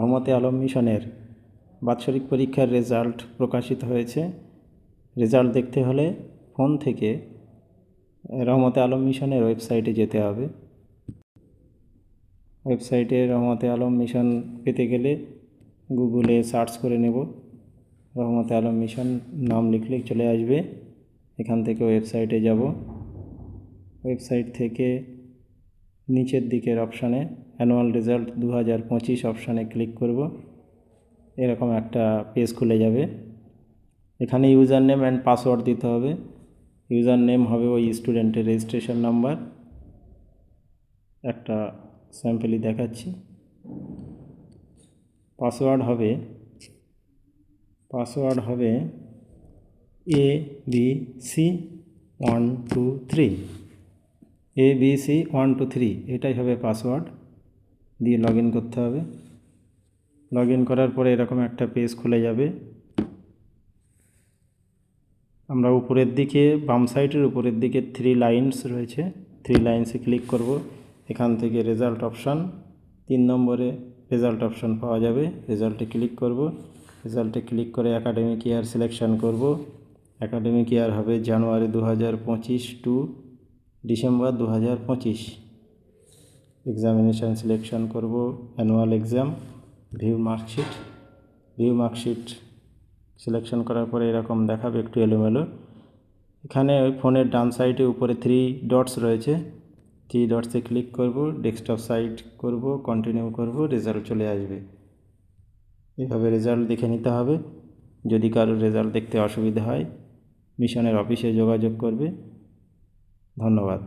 রহমতে আলম মিশনের বাৎসরিক পরীক্ষার রেজাল্ট প্রকাশিত হয়েছে। রেজাল্ট দেখতে হলে ফোন থেকে রহমতে আলম মিশনের ওয়েবসাইটে যেতে হবে। ওয়েবসাইটে রহমতে আলম মিশন পেতে গেলে গুগলে সার্চ করে নেব। রহমতে আলম মিশন নাম লিখলে চলে আসবে। এখান থেকে ওয়েবসাইটে যাব। ওয়েবসাইট থেকে নিচের দিকের অপশানে অ্যানুয়াল রেজাল্ট দু হাজার পঁচিশ অপশানে ক্লিক করব। এরকম একটা পেজ খুলে যাবে। এখানে ইউজার নেম অ্যান্ড পাসওয়ার্ড দিতে হবে। ইউজার নেম হবে ওই স্টুডেন্টের রেজিস্ট্রেশন নাম্বার একটা স্যাম্পেলই দেখাচ্ছি। পাসওয়ার্ড হবে পাসওয়ার্ড হবে A B C one two three A B C one two three এটাই হবে পাসওয়ার্ড দিয়ে লগ করতে হবে। লগ করার পরে এরকম একটা পেজ খুলে যাবে। আমরা উপরের দিকে, বাম সাইডের উপরের দিকে থ্রি লাইনস রয়েছে। থ্রি লাইনসে ক্লিক করব। এখান থেকে রেজাল্ট অপশান তিন নম্বরে রেজাল্ট অপশান পাওয়া যাবে। রেজাল্টে ক্লিক করব। রেজাল্টে ক্লিক করে একাডেমিক ইয়ার সিলেকশন করব। একাডেমিক ইয়ার হবে জানুয়ারি দু হাজার পঁচিশ টু ডিসেম্বর দু হাজার পঁচিশ। এক্সামিনেশান সিলেকশন করব annual exam view marksheet view marksheet selection করার পরে এরকম দেখাবে একটু এলোমেলো। এখানে ওই ফোনের ডান সাইডে উপরে থ্রি ডটস রয়েছে। থ্রি ডটসে ক্লিক করব ডেস্কটপ সাইট করব কন্টিনিউ করব রেজাল্ট চলে আসবে। এভাবে রেজাল্ট দেখে নিতে হবে। যদি কারোর রেজাল্ট দেখতে অসুবিধা হয় মিশনের অফিসে যোগাযোগ করবে। ধন্যবাদ।